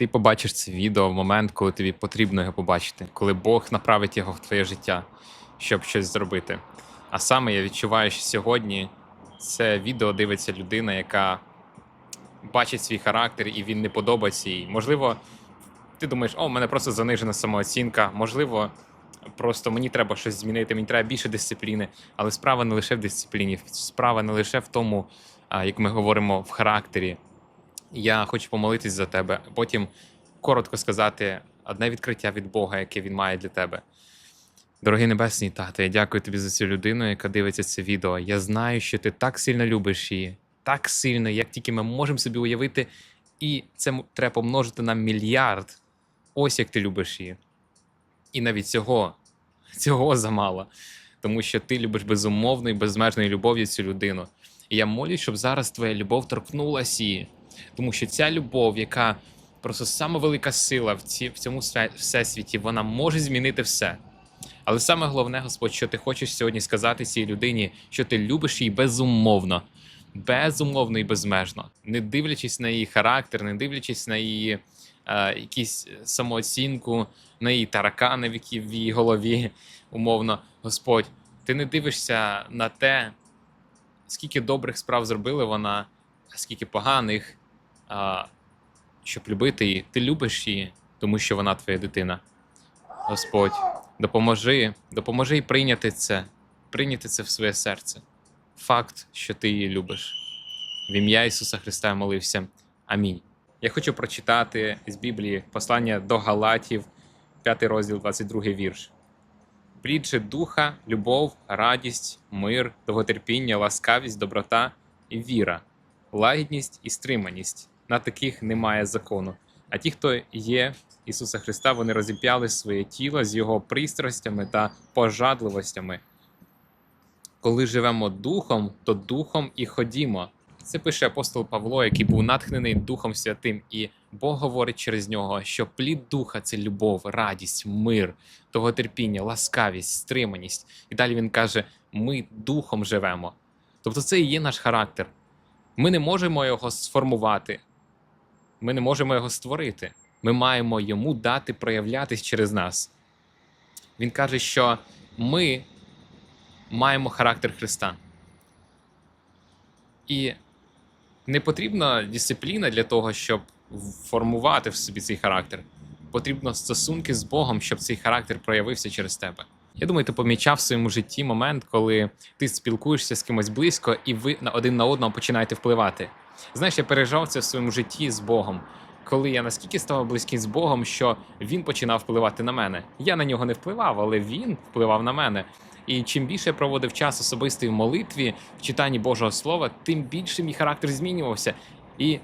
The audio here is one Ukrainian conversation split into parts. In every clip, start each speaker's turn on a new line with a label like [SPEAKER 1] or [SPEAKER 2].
[SPEAKER 1] Ти побачиш це відео в момент, коли тобі потрібно його побачити, коли Бог направить його в твоє життя, щоб щось зробити. А саме я відчуваю, що сьогодні це відео дивиться людина, яка бачить свій характер і він не подобається їй. Можливо, ти думаєш, о, в мене просто занижена самооцінка. Можливо, просто мені треба щось змінити, мені треба більше дисципліни. Але справа не лише в дисципліні, справа не лише в тому, як ми говоримо, в характері. Я хочу помолитись за тебе, потім коротко сказати одне відкриття від Бога, яке він має для тебе. Дорогий небесний тато, я дякую тобі за цю людину, яка дивиться це відео. Я знаю, що ти так сильно любиш її, так сильно, як тільки ми можемо собі уявити, і це треба помножити на мільярд. Ось як ти любиш її. І навіть цього, цього замало. Тому що ти любиш безумовною, безмежною любов'ю цю людину. І я молюсь, щоб зараз твоя любов торкнулася її. Тому що ця любов, яка просто сама велика сила в, ці, в цьому всесвіті, вона може змінити все. Але саме головне, Господь, що ти хочеш сьогодні сказати цій людині, що ти любиш її безумовно, безумовно і безмежно, не дивлячись на її характер, не дивлячись на її е, якісь самооцінку, на її таракани, в які в її голові, умовно, Господь, ти не дивишся на те, скільки добрих справ зробила вона, а скільки поганих, щоб любити її. Ти любиш її, тому що вона твоя дитина. Господь, допоможи, допоможи їй прийняти це, прийняти це в своє серце. Факт, що ти її любиш. В ім'я Ісуса Христа молився. Амінь. Я хочу прочитати з Біблії послання до Галатів, 5 розділ, 22 вірш. Плідже духа, любов, радість, мир, довготерпіння, ласкавість, доброта і віра, лагідність і стриманість. На таких немає закону. А ті, хто є Ісуса Христа, вони розіп'яли своє тіло з його пристрастями та пожадливостями. Коли живемо духом, то духом і ходімо. Це пише апостол Павло, який був натхнений Духом Святим, і Бог говорить через нього, що плід духа це любов, радість, мир, довготерпіння, ласкавість, стриманість. І далі він каже: ми духом живемо. Тобто це і є наш характер. Ми не можемо його сформувати, ми не можемо його створити. Ми маємо йому дати проявлятись через нас. Він каже, що ми маємо характер Христа. І не потрібна дисципліна для того, щоб формувати в собі цей характер. Потрібно стосунки з Богом, щоб цей характер проявився через тебе. Я думаю, ти помічав в своєму житті момент, коли ти спілкуєшся з кимось близько, і ви на один на одного починаєте впливати. Знаєш, я пережив це в своєму житті з Богом, коли я наскільки ставав близький з Богом, що він починав впливати на мене. Я на нього не впливав, але він впливав на мене. І чим більше я проводив час особистий в молитві, в читанні Божого Слова, тим більше мій характер змінювався. І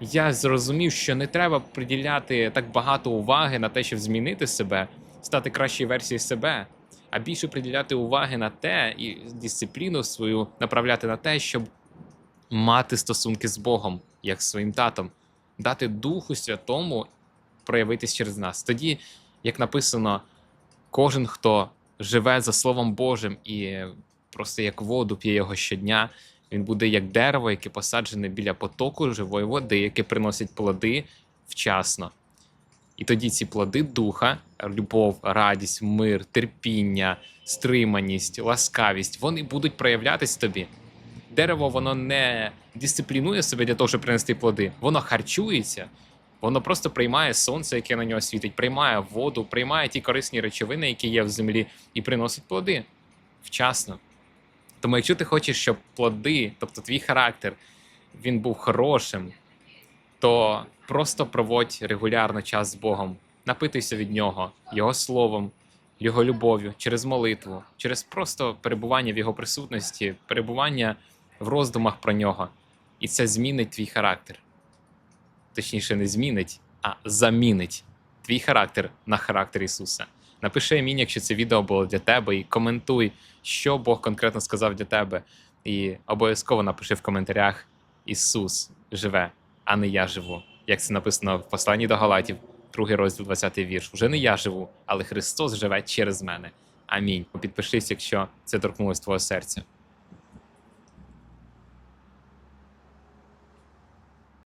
[SPEAKER 1] я зрозумів, що не треба приділяти так багато уваги на те, щоб змінити себе, стати кращою версією себе, а більше приділяти уваги на те і дисципліну свою направляти на те, щоб мати стосунки з Богом, як з своїм татом, дати Духу Святому проявитись через нас. Тоді, як написано, кожен, хто живе за Словом Божим і просто як воду п'є його щодня, він буде як дерево, яке посаджене біля потоку живої води, яке приносить плоди вчасно. І тоді ці плоди духа, любов, радість, мир, терпіння, стриманість, ласкавість, вони будуть проявлятись тобі. Дерево воно не дисциплінує себе для того, щоб принести плоди. Воно харчується, воно просто приймає сонце, яке на нього світить, приймає воду, приймає ті корисні речовини, які є в землі, і приносить плоди вчасно. Тому, якщо ти хочеш, щоб плоди, тобто твій характер, він був хорошим, то просто проводь регулярно час з Богом, напитуйся від нього, Його словом, Його любов'ю, через молитву, через просто перебування в Його присутності, перебування в роздумах про нього. І це змінить твій характер. Точніше, не змінить, а замінить твій характер на характер Ісуса. Напиши амінь, якщо це відео було для тебе, і коментуй, що Бог конкретно сказав для тебе. І обов'язково напиши в коментарях: Ісус живе, а не я живу. Як це написано в посланні до Галатів, другий розділ, 20 вірш. Уже не я живу, але Христос живе через мене. Амінь. Підпишись, якщо це торкнулось твого серця.